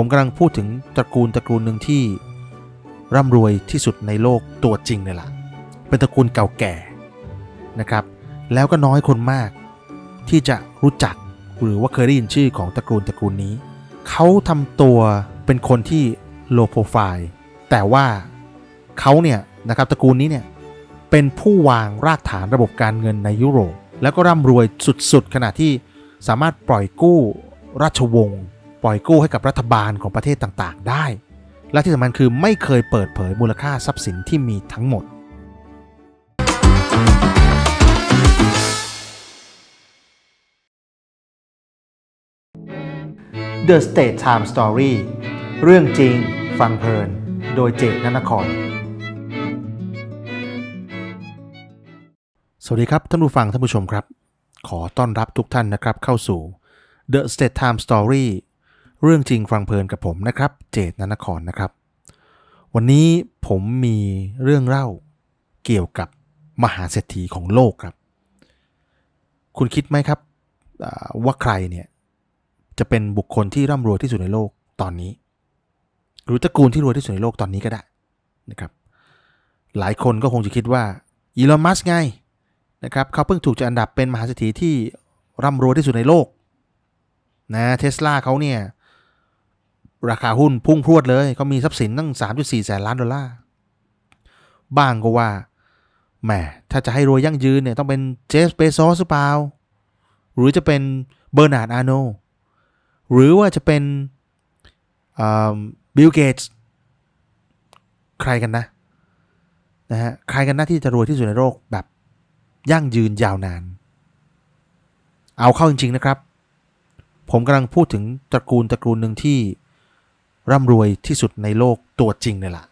ผมกำลังพูดถึงตระกูลตระกูลหนึ่งที่ร่ำรวยที่สุดในโลกตัวจริงเลยล่ะ เป็นตระกูลเก่าแก่นะครับ แล้วก็น้อยคนมากที่จะรู้จักหรือว่าเคยได้ยินชื่อของตระกูลตระกูลนี้ เขาทำตัวเป็นคนที่ low profile แต่ว่าเขาเนี่ยนะครับตระกูลนี้เนี่ยเป็นผู้วางรากฐานระบบการเงินในยุโรป แล้วก็ร่ำรวยสุดๆขณะที่สามารถปล่อยกู้ราชวงศ์ ปล่อยกู้ให้กับรัฐบาลของประเทศต่างๆ ได้ และที่สำคัญคือไม่เคยเปิดเผยมูลค่าทรัพย์สินที่มีทั้งหมด The State Time Story เรื่องจริงฟังเพลิน โดยเจตนนคร สวัสดีครับ ท่านผู้ฟังท่านผู้ชมครับ ขอต้อนรับทุกท่านนะครับเข้าสู่ The State Time Story เรื่องจริงฟังเพลินกับผมนะครับ เจตนนครนะครับ วันนี้ผมมีเรื่องเล่าเกี่ยวกับมหาเศรษฐีของโลกครับ คุณคิดไหมครับว่าใครเนี่ยจะเป็นบุคคลที่ร่ำรวยที่สุดในโลกตอนนี้ หรือตระกูลที่รวยที่สุดในโลกตอนนี้ก็ได้นะครับ หลายคนก็คงจะคิดว่าอีลอนมัสไงนะครับเขาเพิ่งถูกจัดอันดับเป็นมหาเศรษฐีที่ร่ำรวยที่สุดในโลกนะเทสลาเขาเนี่ย ราคาหุ้นพุ่งพรวดเลยเขามีทรัพย์สินตั้ง 3.4 แสนล้านดอลลาร์บ้างก็ว่าแหมถ้าจะให้รวยยั่งยืนเนี่ยต้องเป็นเจฟเบซอสหรือเปล่า หรือจะเป็นเบอร์นาร์ดอาโน หรือว่าจะเป็นบิลเกตส์ใครกันนะนะฮะใครกันนะที่จะรวยที่สุดในโลกแบบยั่งยืนยาวนาน เอาเข้าจริง ๆ นะครับ ผมกำลังพูดถึงตระกูลตระกูลหนึ่งที่ ร่ำรวยที่สุดในโลกตัวจริงเลยล่ะ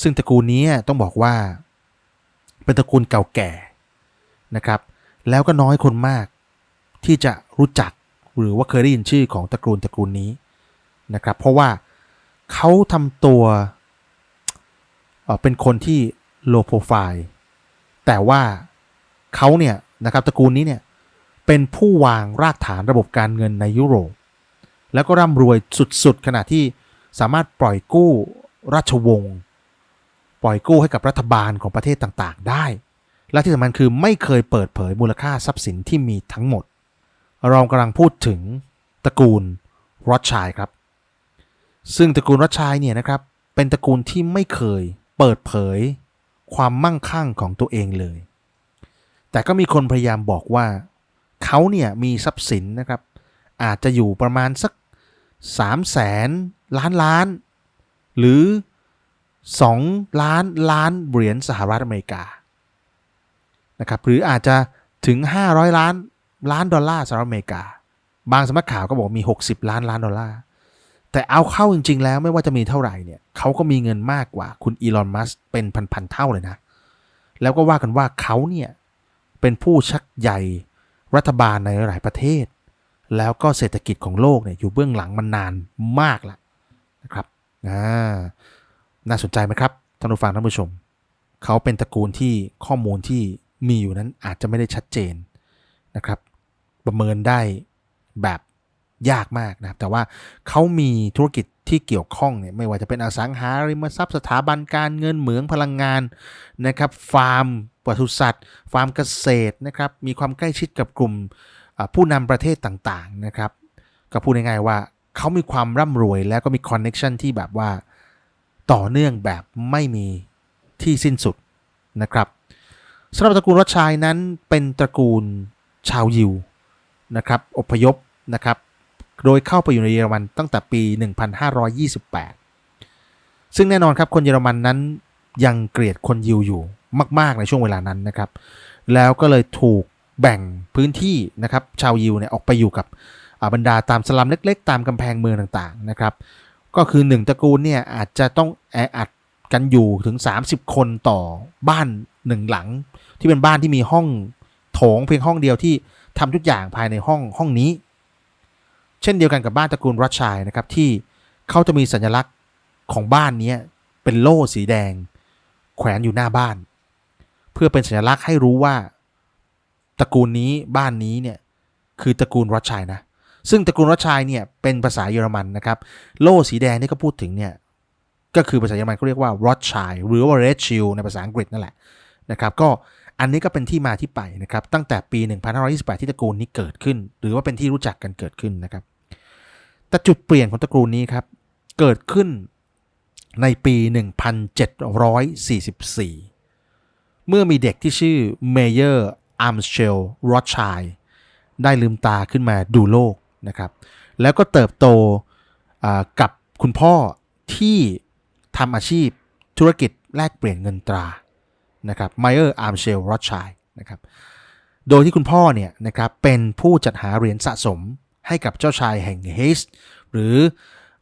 ซึ่งตระกูลนี้ต้องบอกว่า เป็นตระกูลเก่าแก่นะครับ แล้วก็น้อยคนมากที่จะรู้จักหรือว่าเคยได้ยินชื่อของตระกูลตระกูลนี้นะครับ เพราะว่าเขาทำตัวเป็นคนที่ low profile แต่ว่าเขาเนี่ยนะครับตระกูลนี้เนี่ยเป็นผู้วางรากฐานระบบการเงินในยุโรป แล้วก็ร่ำรวยสุดๆ ขณะที่สามารถปล่อยกู้ราชวงศ์ปล่อยกู้ให้กับรัฐบาลของประเทศต่างๆ ได้ และที่สำคัญคือไม่เคยเปิดเผยมูลค่าทรัพย์สินที่มีทั้งหมด เรากำลังพูดถึงตระกูลรอดชัยครับ ซึ่งตระกูลรอดชัยเนี่ยนะครับ เป็นตระกูลที่ไม่เคยเปิดเผยความมั่งคั่งของตัวเองเลย แต่ก็มีคนพยายามบอกว่า เขาเนี่ยมีทรัพย์สินนะครับ อาจจะอยู่ประมาณสัก3แสนล้านล้าน หรือ 2 ล้านล้านเหรียญสหรัฐอเมริกานะครับหรืออาจจะถึง 500 ล้านล้านดอลลาร์สหรัฐอเมริกา บางสำนักข่าวก็บอกมี 60 ล้านล้านดอลลาร์แต่เอาเข้าจริง ๆ แล้วไม่ว่าจะมีเท่าไหร่เนี่ยเขาก็มีเงินมากกว่าคุณอีลอนมัสก์เป็นพันๆเท่าเลยนะ แล้วก็ว่ากันว่าเขาเนี่ยเป็นผู้ชักใหญ่รัฐบาลในหลายประเทศ แล้วก็เศรษฐกิจของโลกเนี่ยอยู่เบื้องหลังมันนานมากล้วนะครับอ่าน่าสนใจไหมครับท่านผู้ฟังท่านผู้ชม เขาเป็นตระกูลที่ข้อมูลที่มีอยู่นั้นอาจจะไม่ได้ชัดเจนนะครับ ประเมินได้แบบยากมากนะครับ แต่ว่าเขามีธุรกิจที่เกี่ยวข้องเนี่ยไม่ว่าจะเป็นอสังหาริมทรัพย์สถาบันการเงินเหมืองพลังงานนะครับ ฟาร์มปศุสัตว์ ฟาร์มเกษตรนะครับ มีความใกล้ชิดกับกลุ่ม ผู้นำประเทศต่างๆนะครับก็พูดง่ายๆว่าเขามีความร่ำรวยแล้วก็มีคอนเน็ชันที่แบบว่าต่อเนื่องแบบไม่มีที่สิ้นสุดนะครับสำหรับตระกูลรัชชัยนั้นเป็นตระกูลชาวยิวนะครับอพยพนะครับโดยเข้าไปอยู่ในเยอรมันตั้งแต่ปี 1528 ซึ่งแน่นอนครับคนเยอรมันนั้นยังเกลียดคนยิวอยู่มาก ๆ ในช่วงเวลานั้นนะครับ แล้วก็เลยถูก แบ่งพื้นที่นะครับชาวยิวเนี่ยออกไปอยู่กับบรรดาตามสลัมเล็ก ๆ ตามกำแพงเมืองต่างๆนะครับก็คือหนึ่งตระกูลเนี่ยอาจจะต้องแออัดกันอยู่ถึง 30 คนต่อบ้านหนึ่งหลัง ที่เป็นบ้านที่มีห้องโถงเพียงห้องเดียวที่ทำทุกอย่างภายในห้องห้องนี้ เช่นเดียวกันกับบ้านตระกูลรัชชัยนะครับที่เขาจะมีสัญลักษณ์ของบ้านนี้เป็นโล่สีแดง แขวนอยู่หน้าบ้าน เพื่อเป็นสัญลักษณ์ให้รู้ว่า ตระกูลนี้บ้านนี้เนี่ยคือตระกูลรัชชัยนะ ซึ่งตระกูลรอดชัยเนี่ยเป็นภาษาเยอรมันนะครับ โล่สีแดงที่เขาพูดถึงเนี่ยก็คือภาษาเยอรมันเขาเรียกว่ารอดชัยหรือว่าเรดชิลในภาษาอังกฤษนั่นแหละนะครับก็อันนี้ก็เป็นที่มาที่ไปนะครับตั้งแต่ปี 1528 ที่ตระกูลนี้เกิดขึ้น หรือว่าเป็นที่รู้จักกันเกิดขึ้นนะครับแต่จุดเปลี่ยนของตระกูลนี้ครับเกิดขึ้นในปี 1744 เมื่อมีเด็กที่ชื่อเมเยอร์ อาร์มเชลรอดชัยได้ลืมตาขึ้นมาดูโลกนะครับ แล้วก็เติบโตกับคุณพ่อที่ทำอาชีพธุรกิจแลกเปลี่ยนเงินตรานะครับไมเออร์อาร์มเชลรอดชัยนะครับ โดยที่คุณพ่อเนี่ยนะครับเป็นผู้จัดหาเหรียญสะสมให้กับเจ้าชายแห่งเฮสหรือ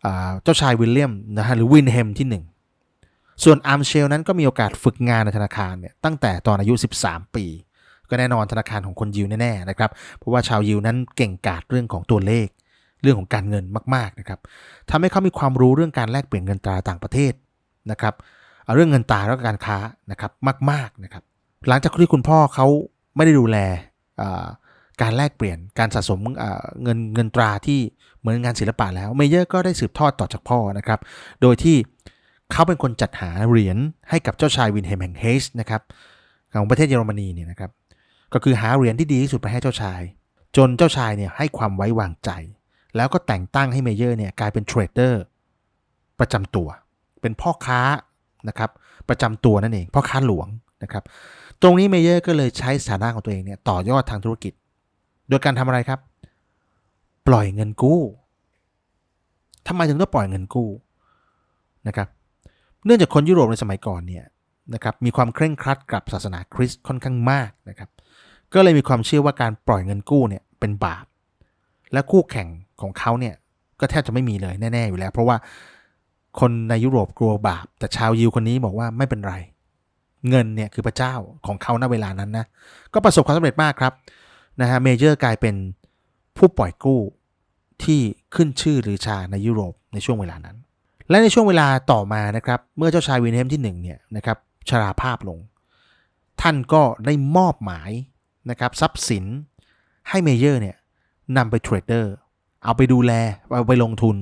อเจ้าชายวิลเลียมนะฮะหรือวินเฮมที่ 1 ส่วนอาร์มเชลนั้นก็มีโอกาสฝึกงานในธนาคารเนี่ยตั้งแต่ตอนอายุ 13 ปี ก็แน่นอนธนาคารของคนยิวแน่ๆนะครับ เพราะว่าชาวยิวนั้นเก่งกาจเรื่องของตัวเลข เรื่องของการเงินมากๆนะครับทำให้เขามีความรู้เรื่องการแลกเปลี่ยนเงินตราต่างประเทศนะครับเเรื่องเงินตราแล้วก็การค้านะครับมากๆนะครับ หลังจากที่คุณพ่อเขาไม่ได้ดูแลการแลกเปลี่ยนการสะสมเงินเงินตราที่เหมือนงานศิลปะแล้วเมเยอร์ก็ได้สืบทอดต่อจากพ่อนะครับ โดยที่เขาเป็นคนจัดหาเหรียญให้กับเจ้าชายวินเฮมแห่งเฮสนะครับของประเทศเยอรมนีเนี่ยนะครับ ก็คือหาเหรียญที่ดีที่สุดไปให้เจ้าชาย จนเจ้าชายเนี่ยให้ความไว้วางใจ แล้วก็แต่งตั้งให้เมเยอร์เนี่ยกลายเป็นเทรดเดอร์ประจำตัว เป็นพ่อค้านะครับประจำตัวนั่นเอง พ่อค้าหลวงนะครับ ตรงนี้เมเยอร์ก็เลยใช้สถานะของตัวเองเนี่ยต่อยอดทางธุรกิจ โดยการทำอะไรครับ ปล่อยเงินกู้ทำไมถึงต้องปล่อยเงินกู้นะครับ เนื่องจากคนยุโรปในสมัยก่อนเนี่ยนะครับมีความเคร่งครัดกับศาสนาคริสต์ค่อนข้างมากนะครับ ก็เลยมีความเชื่อว่าการปล่อยเงินกู้เนี่ยเป็นบาป และคู่แข่งของเขาเนี่ยก็แทบจะไม่มีเลยแน่ ๆ อยู่แล้ว เพราะว่าคนในยุโรปกลัวบาป แต่ชาวยิวคนนี้บอกว่าไม่เป็นไร เงินเนี่ยคือพระเจ้าของเขาณเวลานั้นนะก็ประสบความสำเร็จมากครับนะฮะเมเจอร์กลายเป็นผู้ปล่อยกู้ที่ขึ้นชื่อหรือชาในยุโรปในช่วงเวลานั้น และในช่วงเวลาต่อมานะครับเมื่อเจ้าชายวินเฮมที่1เนี่ยนะครับชราภาพลง ท่านก็ได้มอบหมาย นะครับทรัพย์สินให้เมเยอร์เนี่ยนำไปเทรดเดอร์เอาไปดูแล เอาไปลงทุน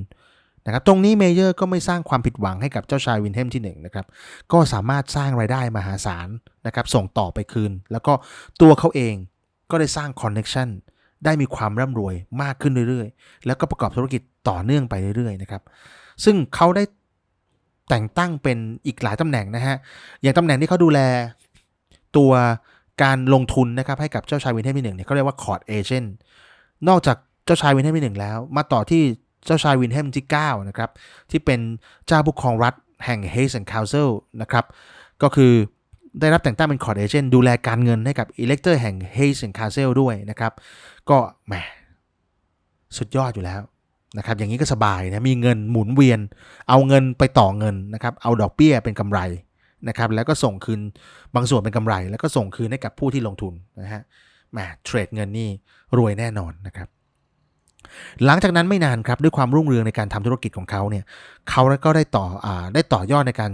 นะครับตรงนี้เมเยอร์ก็ไม่สร้างความผิดหวังให้กับเจ้าชายวินเฮมที่1นะครับก็สามารถสร้างรายได้มหาศาลนะครับส่งต่อไปคืน แล้วก็ตัวเขาเองก็ได้สร้างคอนเน็ชันได้มีความร่ำรวยมากขึ้นเรื่อยๆ แล้วก็ประกอบธุรกิจต่อเนื่องไปเรื่อยๆนะครับซึ่งเขาได้แต่งตั้งเป็นอีกหลายตำแหน่งนะฮะอย่างตำแหน่งที่เขาดูแลตัว การลงทุนนะครับให้กับเจ้าชายวินเทมที่หนึ่งเนี่ยเขาเรียกว่าคอร์ดเอเจนต์นอกจากเจ้าชายวินเทมที่หนึ่งแล้ว มาต่อที่เจ้าชายวินเทมที่9นะครับที่เป็นเจ้าผู้ครองรัฐแห่ง Hayes and Council นะครับก็คือได้รับแต่งตั้งเป็นคอร์ดเอเจนต์ดูแลการเงินให้กับอิเล็กเตอร์แห่ง Hayes and Council ด้วยนะครับก็แหมสุดยอดอยู่แล้วนะครับอย่างนี้ก็สบายนะมีเงินหมุนเวียน เอาเงินไปต่อเงินนะครับเอาดอกเบี้ยเป็นกำไร นะครับแล้วก็ส่งคืนบางส่วนเป็นกำไร แล้วก็ส่งคืนให้กับผู้ที่ลงทุนนะฮะแหมเทรดเงินนี่รวยแน่นอนนะครับหลังจากนั้นไม่นานครับด้วยความรุ่งเรืองในการทำธุรกิจของเขาเนี่ยเขาก็ได้ต่ออาได้ต่อยอดในการ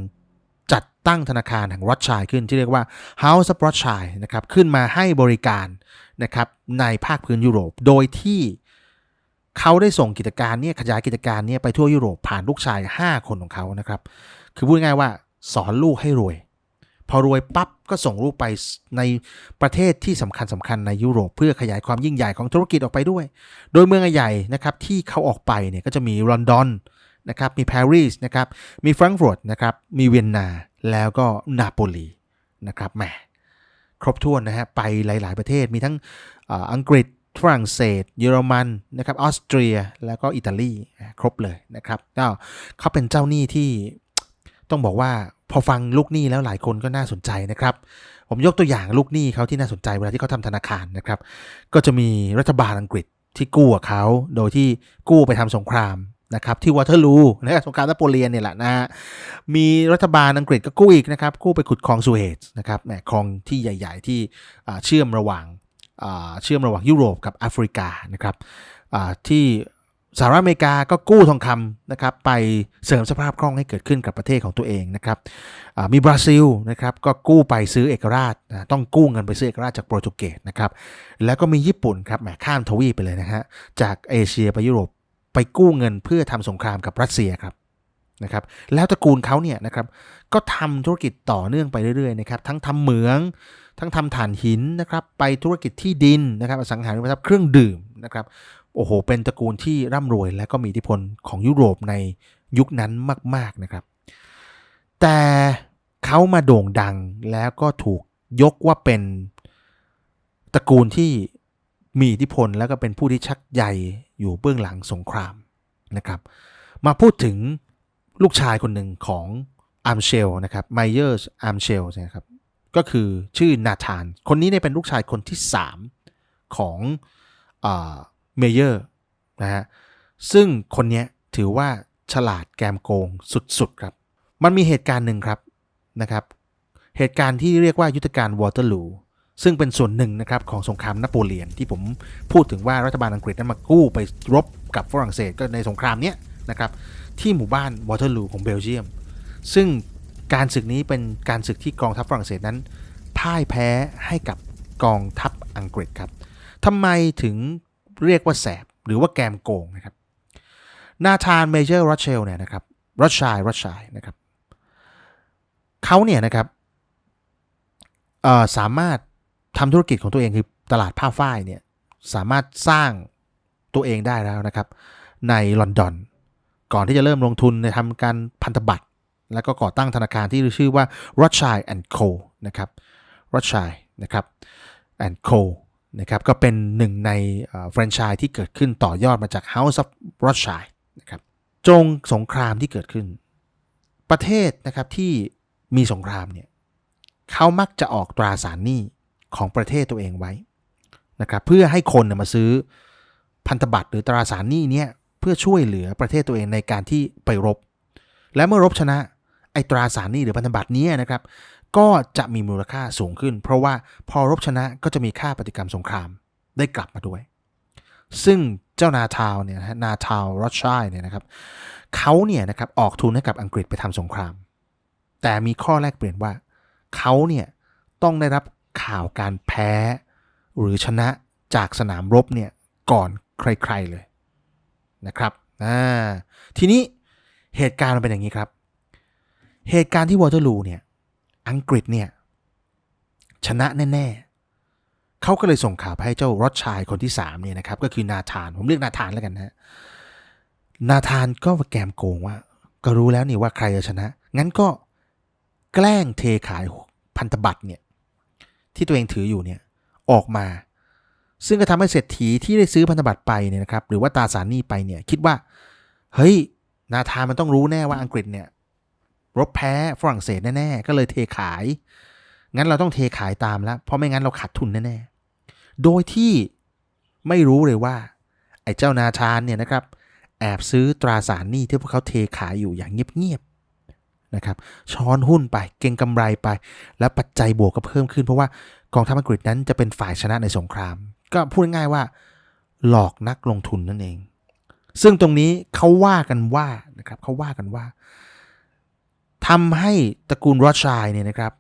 จัดตั้งธนาคารแห่งรัชชัยขึ้นที่เรียกว่า House of Rothschild นะครับขึ้นมาให้บริการนะครับในภาคพื้นยุโรป โดยที่เขาได้ส่งกิจการเนี่ยขยายกิจการเนี่ยไปทั่วยุโรปผ่านลูกชาย 5 คนของเขานะครับ คือพูดง่ายว่า สอนลูกให้รวย พอรวยปั๊บก็ส่งลูกไปในประเทศที่สำคัญสำคัญในยุโรปเพื่อขยายความยิ่งใหญ่ของธุรกิจออกไปด้วย โดยเมืองใหญ่นะครับที่เขาออกไปเนี่ยก็จะมีลอนดอนนะครับมีปารีสนะครับมีแฟรงก์เฟิร์ตนะครับมีเวียนนาแล้วก็นาโปลีนะครับแหมครบถ้วนนะฮะไปหลาย ๆ ประเทศมีทั้งอ,อังกฤษฝรั่งเศส เยอรมันนะครับออสเตรียแล้วก็อิตาลีครบเลยนะครับก็เขาเป็นเจ้าหนี้ที่ ต้องบอกว่าพอฟังลูกหนี้แล้วหลายคนก็น่าสนใจนะครับ ผมยกตัวอย่างลูกหนี้เขาที่น่าสนใจเวลาที่เขาทำธนาคารนะครับ ก็จะมีรัฐบาลอังกฤษที่กู้กับเขาโดยที่กู้ไปทำสงครามนะครับที่วอเตอร์ลูนะสงครามนโปเลียนเนี่ยแหละนะฮะมีรัฐบาลอังกฤษก็กู้อีกนะครับ กู้ไปขุดคลองสุเอตนะครับแหมคลองที่ใหญ่ ๆ ที่เชื่อมระหว่างเชื่อมระหว่างยุโรปกับแอฟริกานะครับที่ สหรัฐอเมริกาก็กู้ทองคำนะครับไปเสริมสภาพคล่องให้เกิดขึ้นกับประเทศของตัวเองนะครับมีบราซิลนะครับก็กู้ไปซื้อเอกราชต้องกู้เงินไปซื้อเอกราชจากโปรตุเกสนะครับแล้วก็มีญี่ปุ่นครับแหมข้ามทวีปไปเลยนะฮะจากเอเชียไปยุโรปไปกู้เงินเพื่อทำสงครามกับรัสเซียครับนะครับแล้วตระกูลเขาเนี่ยนะครับก็ทำธุรกิจต่อเนื่องไปเรื่อยๆนะครับทั้งทำเหมือง ทั้งทำถ่านหินนะครับไปธุรกิจที่ดินนะครับอสังหาริมทรัพย์เครื่องดื่มนะครับ โอ้โห เป็นตระกูลที่ร่ำรวยและก็มีอิทธิพลของยุโรปในยุคนั้นมาก ๆนะครับ แต่เขามาโด่งดังแล้วก็ถูกยกว่าเป็นตระกูลที่มีอิทธิพลแล้วก็เป็นผู้ที่ชักใยอยู่เบื้องหลังสงครามนะครับ มาพูดถึงลูกชายคนหนึ่งของอาร์มเชลนะครับไมเยอร์อาร์มเชลนะครับก็คือชื่อนาธาน คนนี้เนี่ยเป็นลูกชายคนที่ 3 ของ เมเยอร์นะฮะซึ่งคนนี้ถือว่าฉลาดแกมโกงสุดๆครับ มันมีเหตุการณ์หนึ่งครับนะครับเหตุการณ์ที่เรียกว่ายุทธการวอเตอร์ลูซึ่งเป็นส่วนหนึ่งนะครับของสงครามนโปเลียนที่ผมพูดถึงว่ารัฐบาลอังกฤษนั้นมากู้ไปรบกับฝรั่งเศสก็ในสงครามเนี้ยนะครับที่หมู่บ้านวอเตอร์ลูของเบลเยียม ซึ่งการศึกนี้เป็นการศึกที่กองทัพฝรั่งเศสนั้นพ่ายแพ้ให้กับกองทัพอังกฤษครับทำไมถึง เรียกว่าแสบหรือว่าแกมโกงนะครับนาธานเมเจอร์รัชเชลเนี่ยนะครับรัชชัยรัชชัยนะครับเขาเนี่ยนะครับเอ่อสามารถทำธุรกิจของตัวเองคือตลาดผ้าฝ้ายเนี่ยสามารถสร้างตัวเองได้แล้วนะครับ ในลอนดอน ก่อนที่จะเริ่มลงทุนในทำการพันธบัตรแล้วก็ก่อตั้งธนาคารที่ชื่อว่า Rothschild Co นะครับ Rothschild นะครับ and Co นะครับก็เป็นหนึ่งในแฟรนไชส์ที่เกิดขึ้นต่อยอดมาจาก House of Rothschild นะครับจงสงครามที่เกิดขึ้น ประเทศนะครับที่มีสงครามเนี่ยเขามักจะออกตราสารหนี้ของประเทศตัวเองไว้นะครับเพื่อให้คนเนี่ยมาซื้อพันธบัตรหรือตราสารหนี้เนี่ยเพื่อช่วยเหลือประเทศตัวเองในการที่ไปรบ และเมื่อรบชนะไอตราสารหนี้หรือพันธบัตรนี้นะครับ ก็จะมีมูลค่าสูงขึ้น เพราะว่าพอรบชนะก็จะมีค่าปฏิกรรมสงครามได้กลับมาด้วย ซึ่งเจ้านาทาวเนี่ยนะฮะนาทาวรอชชัยเนี่ยนะครับเขาเนี่ยนะครับออกทุนให้กับอังกฤษไปทำสงคราม แต่มีข้อแลกเปลี่ยนว่าเขาเนี่ยต้องได้รับข่าวการแพ้ หรือชนะจากสนามรบเนี่ยก่อนใครๆเลยนะครับทีนี้เหตุการณ์มันเป็นอย่างนี้ครับ เหตุการณ์ที่วอเตอร์ลูเนี่ย อังกฤษเนี่ย ชนะแน่ๆเขาก็เลยส่งข่าวไปให้เจ้ารอดชายคนที่3เนี่ยนะครับ ก็คือนาธาน ผมเรียกนาธานแล้วกันนะนาธานก็แกมโกงว่า ก็รู้แล้วนี่ว่าใครจะชนะ งั้นก็แกล้งเทขายพันธบัตรเนี่ย ที่ตัวเองถืออยู่เนี่ยออกมา ซึ่งก็ทำให้เศรษฐีที่ได้ซื้อพันธบัตรไปเนี่ยนะครับ หรือว่าตาสารหนี้ไปเนี่ย คิดว่า เฮ้ย นาธานมันต้องรู้แน่ว่าอังกฤษเนี่ย รบแพ้ฝรั่งเศสแน่ๆ ก็เลยเทขาย งั้นเราต้องเทขายตามแล้ว เพราะไม่งั้นเราขาดทุนแน่ๆ โดยที่ไม่รู้เลยว่า ไอ้เจ้านาธานเนี่ยนะครับ แอบซื้อตราสารหนี้ที่พวกเขาเทขายอยู่อย่างเงียบๆนะครับ ช้อนหุ้นไปเก็งกำไรไป แล้วปัจจัยบวกก็เพิ่มขึ้น เพราะว่ากองทัพอังกฤษนั้นจะเป็นฝ่ายชนะในสงคราม ก็พูดง่ายๆว่า หลอกนักลงทุนนั่นเอง ซึ่งตรงนี้เขาว่ากันว่านะครับเขาว่ากันว่า ทำให้ตระกูลรอดชัยเนี่ยนะครับ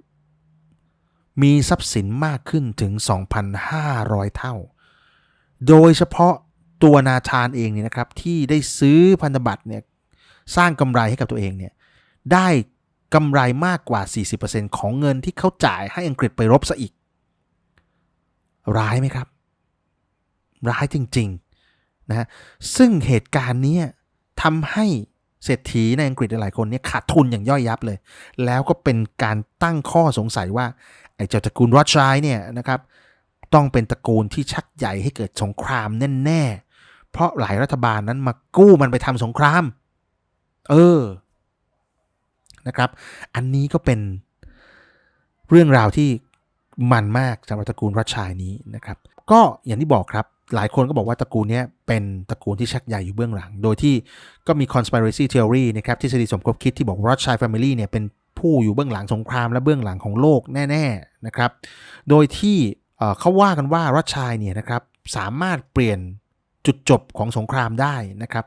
มีทรัพย์สินมากขึ้นถึง 2,500 เท่า โดยเฉพาะตัวนาธานเองเนี่ยนะครับที่ได้ซื้อพันธบัตรเนี่ยสร้างกำไรให้กับตัวเองเนี่ยได้กำไรมากกว่า 40%ของเงินที่เขาจ่ายให้อังกฤษไปรบซะอีก ร้ายไหมครับ ร้ายจริงๆนะฮะซึ่งเหตุการณ์นี้ทำให้ เศรษฐีในอังกฤษหลายคนเนี่ยขาดทุนอย่างย่อยยับเลย แล้วก็เป็นการตั้งข้อสงสัยว่า ไอ้เจ้าตระกูลรอดชัยเนี่ยนะครับ ต้องเป็นตระกูลที่ชักใหญ่ให้เกิดสงครามแน่ๆ เพราะหลายรัฐบาลนั้นมากู้มันไปทำสงคราม เออ นะครับ อันนี้ก็เป็นเรื่องราวที่มันมากสำหรับตระกูลรัชชัยนี้นะครับ ก็อย่างที่บอกครับ หลายคนก็บอกว่าตระกูลนี้เป็นตระกูลที่ชักใหญ่อยู่เบื้องหลัง โดยที่ก็มี conspiracy theory นะครับทฤษฎีสมคบคิดที่บอกว่า Rothschild family เนี่ยเป็นผู้อยู่เบื้องหลังสงครามและเบื้องหลังของโลกแน่ ๆนะครับ โดยที่เอ่อเขาว่ากันว่ารัชชัยเนี่ยนะครับสามารถเปลี่ยนจุดจบของสงครามได้นะครับ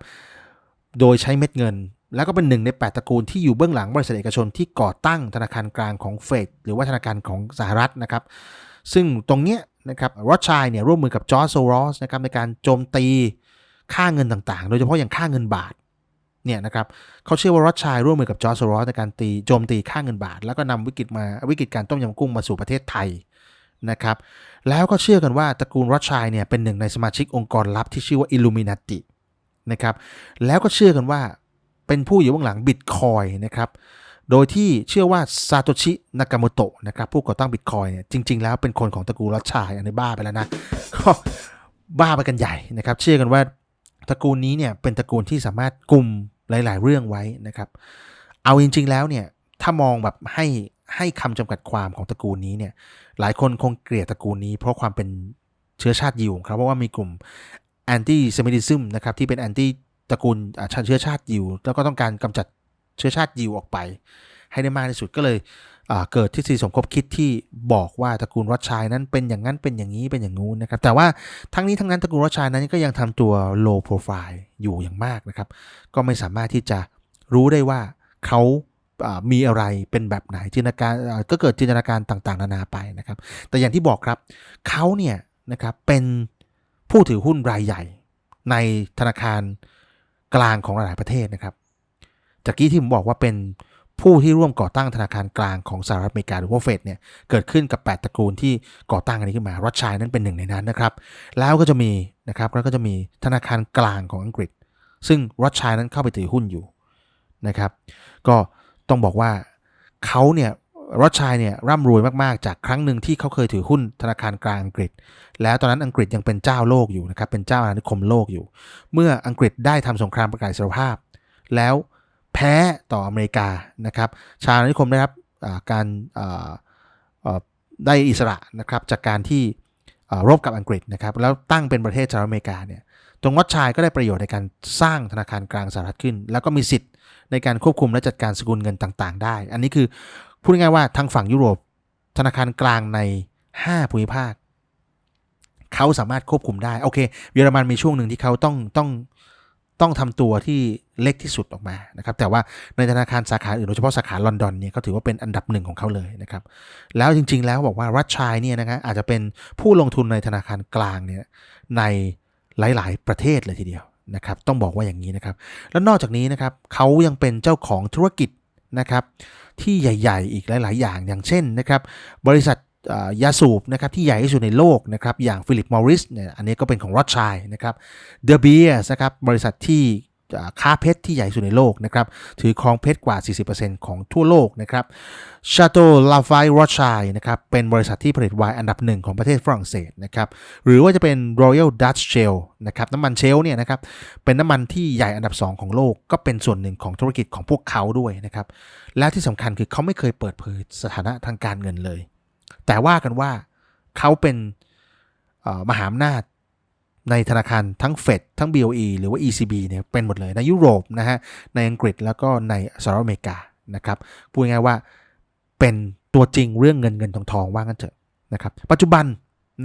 โดยใช้เม็ดเงิน แล้วก็เป็นหนึ่งใน 8ตระกูลที่อยู่เบื้องหลังบริษัทเอกชนที่ก่อตั้งธนาคารกลางของเฟดหรือว่าธนาคารของสหรัฐนะครับ ซึ่งตรงเนี้ย นะครับรอดชัยเนี่ยร่วมมือกับจอร์จโซรอสนะครับในการโจมตีค่าเงินต่างๆ โดยเฉพาะอย่างค่าเงินบาทเนี่ยนะครับเขาเชื่อว่ารอดชัยร่วมมือกับจอร์จโซรอสในการตีโจมตีค่าเงินบาท แล้วก็นำวิกฤตมาวิกฤตการต้มยำกุ้งมาสู่ประเทศไทยนะครับแล้วก็เชื่อกันว่าตระกูลรอดชัยเนี่ยเป็นหนึ่งในสมาชิกองค์กรลับที่ชื่อว่าอิลูมินาตินะครับแล้วก็เชื่อกันว่าเป็นผู้อยู่เบื้องหลังบิตคอยนะครับ โดยที่เชื่อว่าซาโตชิ นากาโมโตะนะครับผู้ก่อตั้งบิตคอยเนี่ยจริง ๆ แล้วเป็นคนของตระกูลรัชชายอันนี้บ้าไปแล้วนะก็บ้าไปกันใหญ่นะครับเชื่อกันว่าตระกูลนี้เนี่ยเป็นตระกูลที่สามารถกลุ่มหลาย ๆ เรื่องไว้นะครับ เอาจริง ๆ แล้วเนี่ยถ้ามองแบบให้ให้คำจำกัดความของตระกูลนี้เนี่ยหลายคนคงเกลียดตระกูลนี้ เพราะความเป็นเชื้อชาติยิวของเขาเพราะว่ามีกลุ่มแอนตี้เซมิติซึมนะครับที่เป็นแอนตี้ตระกูลอ่าเชื้อชาติยิวแล้วก็ต้องการกำจัด เชื้อชาติยิวออกไป ให้ได้มากที่สุดก็เลยเกิดทฤษฎีสมคบคิดที่บอกว่าตระกูลรัชชัยนั้นเป็นอย่างนั้นเป็นอย่างนี้เป็นอย่างงู้นนะครับแต่ว่าทั้งนี้ทั้งนั้นตระกูลรัชชัยนั้นก็ยังทำตัว low profile อยู่อย่างมากนะครับ ก็ไม่สามารถที่จะรู้ได้ว่าเขามีอะไรเป็นแบบไหนจินตนาการก็เกิดจินตนาการต่างๆ นานาไปนะครับ แต่อย่างที่บอกครับเขาเนี่ยนะครับเป็นผู้ถือหุ้นรายใหญ่ในธนาคารกลางของหลายประเทศนะครับ จากกี้ที่ผมบอกว่าเป็นผู้ที่ร่วมก่อตั้งธนาคารกลางของสหรัฐอเมริกาหรือว่าเฟดเนี่ยเกิดขึ้นกับ 8 ตระกูลที่ก่อตั้งอันนี้ขึ้นมารัชชัยนั้นเป็นหนึ่งในนั้นนะครับ แล้วก็จะมีนะครับแล้วก็จะมีธนาคารกลางของอังกฤษ ซึ่งรัชชัยนั้นเข้าไปถือหุ้นอยู่นะครับ ก็ต้องบอกว่าเขาเนี่ยรัชชัยเนี่ยร่ำรวยมาก ๆ จากครั้งหนึ่งที่เขาเคยถือหุ้นธนาคารกลางอังกฤษ แล้วตอนนั้นอังกฤษยังเป็นเจ้าโลกอยู่นะครับเป็นเจ้าอาณานิคมโลกอยู่ เมื่ออังกฤษได้ทำสงครามประกาศอิสรภาพ แล้ว แพ้ต่ออเมริกานะครับ ชาวนิคมได้รับการได้อิสระนะครับจากการที่รบกับอังกฤษนะครับแล้วตั้งเป็นประเทศสหรัฐอเมริกาเนี่ยตรงวัดชายก็ได้ประโยชน์ในการสร้างธนาคารกลางสหรัฐขึ้น แล้วก็มีสิทธิ์ในการควบคุมและจัดการสกุลเงินต่างๆ ได้ อันนี้คือพูดง่ายๆว่าทางฝั่งยุโรป ธนาคารกลางใน 5 ภูมิภาคเขาสามารถควบคุมได้ โอเค เยอรมันมีช่วงหนึ่งที่เขาต้องต้อง ต้องทำตัวที่เล็กที่สุดออกมานะครับแต่ว่าในธนาคารสาขาอื่นโดยเฉพาะสาขาลอนดอนเนี่ยเขาถือว่าเป็นอันดับหนึ่งของเขาเลยนะครับแล้วจริง ๆ แล้วบอกว่ารัชชัยเนี่ยนะครับอาจจะเป็นผู้ลงทุนในธนาคารกลางเนี่ยในหลาย ๆ ประเทศเลยทีเดียวนะครับต้องบอกว่าอย่างนี้นะครับ แล้วนอกจากนี้นะครับเขายังเป็นเจ้าของธุรกิจนะครับที่ใหญ่ ๆ อีกหลาย ๆ อย่างอย่างเช่นนะครับบริษัท ยาสูบนะครับที่ใหญ่ที่สุดในโลกนะครับอย่างฟิลิปมอริสเนี่ยอันนี้ก็เป็นของรอดชัยนะครับเดอะเบียร์นะครับบริษัทที่ค้าเพชรที่ใหญ่ที่สุดในโลกนะครับถือครองเพชรกว่า 40%ของทั่วโลกนะครับชาโตลาฟายรอดชัยนะครับเป็นบริษัทที่ผลิตไวน์อันดับหนึ่งของประเทศฝรั่งเศสนะครับหรือว่าจะเป็น Royal Dutch Shell นะครับน้ำมันเชลเนี่ยนะครับเป็นน้ำมันที่ใหญ่อันดับ 2 ของโลก ก็เป็นส่วนหนึ่งของธุรกิจของพวกเขาด้วยนะครับและที่สำคัญคือเขาไม่เคยเปิดเผยสถานะทางการเงินเลย แต่ว่ากันว่าเขาเป็นมหาอำนาจในธนาคารทั้งเฟดทั้ง BOE หรือว่า ECB เนี่ยเป็นหมดเลยในยุโรปนะฮะในอังกฤษแล้วก็ในสหรัฐอเมริกานะครับพูดง่ายว่าเป็นตัวจริงเรื่องเงินเงินทองทองว่างั้นเถอะนะครับปัจจุบัน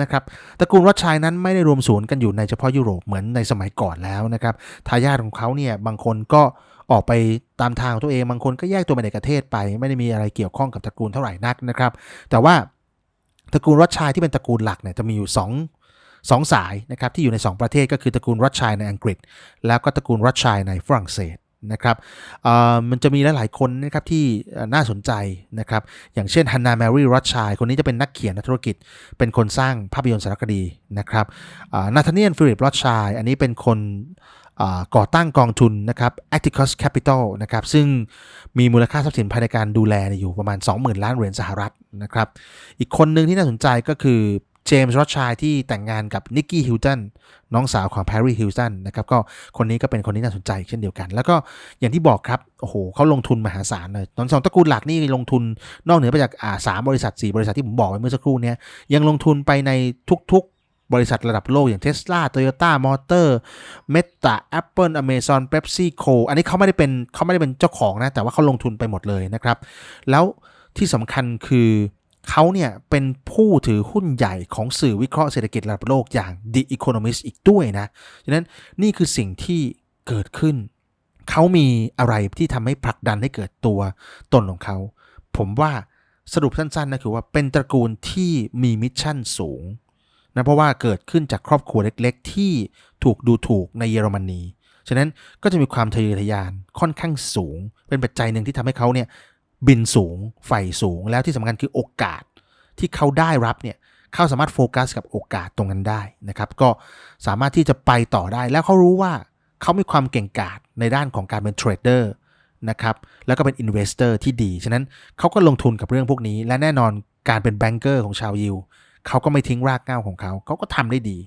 นะครับตระกูลรัชชัยนั้นไม่ได้รวมศูนย์กันอยู่ในเฉพาะยุโรปเหมือนในสมัยก่อนแล้วนะครับทายาทของเขาเนี่ยบางคนก็ออกไปตามทางของตัวเองบางคนก็แยกตัวเป็นเอกเทศไป ไม่ได้มีอะไรเกี่ยวข้องกับตระกูลเท่าไหร่นักนะครับ แต่ว่า ตระกูลรัชชัยที่เป็นตระกูลหลักเนี่ยจะมีอยู่ 2สองสายนะครับที่อยู่ใน 2 ประเทศก็คือตระกูลรัชชัยในอังกฤษ แล้วก็ตระกูลรัชชัยในฝรั่งเศสนะครับเอ่อมันจะมีหลาย ๆ คนนะครับที่น่าสนใจนะครับอย่างเช่นฮันนาแมรี่รัชชัยคนนี้จะเป็นนักเขียนนักธุรกิจ เป็นคนสร้างภาพยนตร์สารคดีนะครับนาธานียนฟิลิปรัชชัยอันนี้เป็นคน ก่อตั้งกองทุนนะครับ Atticus Capital นะครับซึ่งมีมูลค่าทรัพย์สินภายในการดูแลอยู่ประมาณ 20,000 ล้านเหรียญสหรัฐนะครับอีกคนหนึ่งที่น่าสนใจก็คือเจมส์รอดชัยที่แต่งงานกับนิกกี้ฮิลตันน้องสาวของแพรรี่ฮิลตันนะครับก็คนนี้ก็เป็นคนที่น่าสนใจเช่นเดียวกัน แล้วก็อย่างที่บอกครับโอ้โหเขาลงทุนมหาศาลเลยตอนสองตระกูลหลักนี่ลงทุนนอกเหนือไปจากสามบริษัท 4 บริษัทที่ผมบอกไปเมื่อสักครู่นี้ยยังลงทุนไปในทุกๆ บริษัทระดับโลกอย่างเท s l a Toyota Motor Meta Apple Amazon Pepsi Co อันนี้เขาไม่ได้เป็นเขาไม่ได้เป็นเจ้าของนะ แต่ว่าเขาลงทุนไปหมดเลยนะครับ แล้วที่สำคัญคือเขาเนี่ยเป็นผู้ถือหุ้นใหญ่ของสื่อวิเคราะห์เศรษฐกิจระดับโลกอย่าง The Economist อีกด้วยนะฉะนั้นนี่คือสิ่งที่เกิดขึ้น เขามีอะไรที่ทำให้ผลักดันให้เกิดตัวตนของเขา ผมว่าสรุปสั้นๆนะคือว่าเป็นตระกูลที่มีมิชชั่นสูง นะเพราะว่าเกิดขึ้นจากครอบครัวเล็กๆ ที่ถูกดูถูกในเยอรมนีฉะนั้นก็จะมีความทะเยอทะยานค่อนข้างสูง เป็นปัจจัยหนึ่งที่ทำให้เขาเนี่ยบินสูงใฝ่สูงแล้วที่สำคัญคือโอกาสที่เขาได้รับเนี่ยเขาสามารถโฟกัสกับโอกาสตรงนั้นได้นะครับ ก็สามารถที่จะไปต่อได้แล้วเขารู้ว่าเขามีความเก่งกาจในด้านของการเป็นเทรดเดอร์นะครับแล้วก็เป็นอินเวสเตอร์ที่ดี ฉะนั้นเขาก็ลงทุนกับเรื่องพวกนี้ และแน่นอนการเป็นแบงเกอร์ของชาวยิว เขาก็ไม่ทิ้งรากเหง้าของเขา เขาก็ทำได้ดี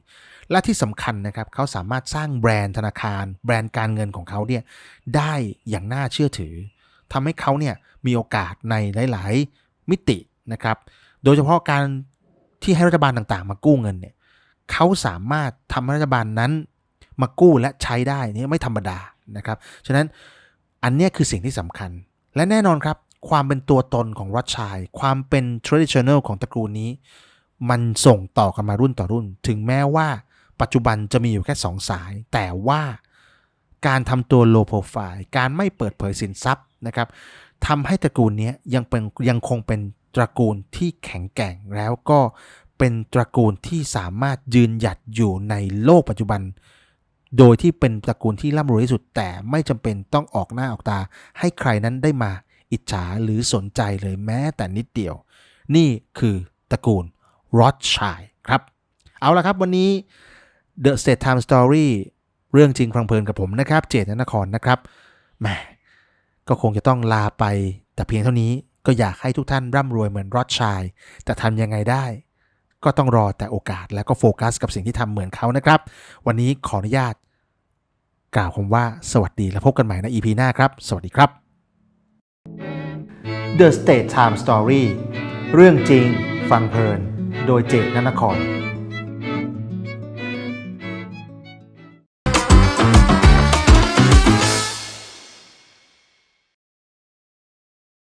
และที่สำคัญนะครับเขาสามารถสร้างแบรนด์ธนาคาร แบรนด์การเงินของเขาเนี่ยได้อย่างน่าเชื่อถือทำให้เขาเนี่ยมีโอกาสในหลาย ๆ มิตินะครับ โดยเฉพาะการที่ให้รัฐบาลต่างๆ มากู้เงินเนี่ยเขาสามารถทำให้รัฐบาลนั้นมากู้และใช้ได้นี่ไม่ธรรมดานะครับ ฉะนั้นอันนี้คือสิ่งที่สำคัญ และแน่นอนครับ ความเป็นตัวตนของรัชชัยความเป็น traditional ของตระกูลนี้ มันส่งต่อกันมารุ่นต่อรุ่น ถึงแม้ว่าปัจจุบันจะมีอยู่แค่2สาย แต่ว่าการทำตัว low profile การไม่เปิดเผยสินทรัพย์นะครับทำให้ตระกูลนี้ยังเป็นยังคงเป็นตระกูลที่แข็งแกร่งแล้วก็เป็นตระกูลที่สามารถยืนหยัดอยู่ในโลกปัจจุบัน โดยที่เป็นตระกูลที่ร่ำรวยที่สุด แต่ไม่จำเป็นต้องออกหน้าออกตา ให้ใครนั้นได้มาอิจฉาหรือสนใจเลยแม้แต่นิดเดียว นี่คือตระกูล รอดชัยครับ เอาละครับวันนี้ The State Time Story เรื่องจริงฟังเพลินกับผมนะครับ เจตนครนะครับแหมก็คงจะต้องลาไปแต่เพียงเท่านี้ก็อยากให้ทุกท่านร่ำรวยเหมือนรอดชัยแต่ทำยังไงได้ ก็ต้องรอแต่โอกาสและก็โฟกัสกับสิ่งที่ทำเหมือนเขานะครับ วันนี้ขออนุญาต กล่าวคำว่าสวัสดีและพบกันใหม่ใน EP หน้าครับ สวัสดีครับ The State Time Story เรื่องจริงฟังเพลิน โดยเจตนนคร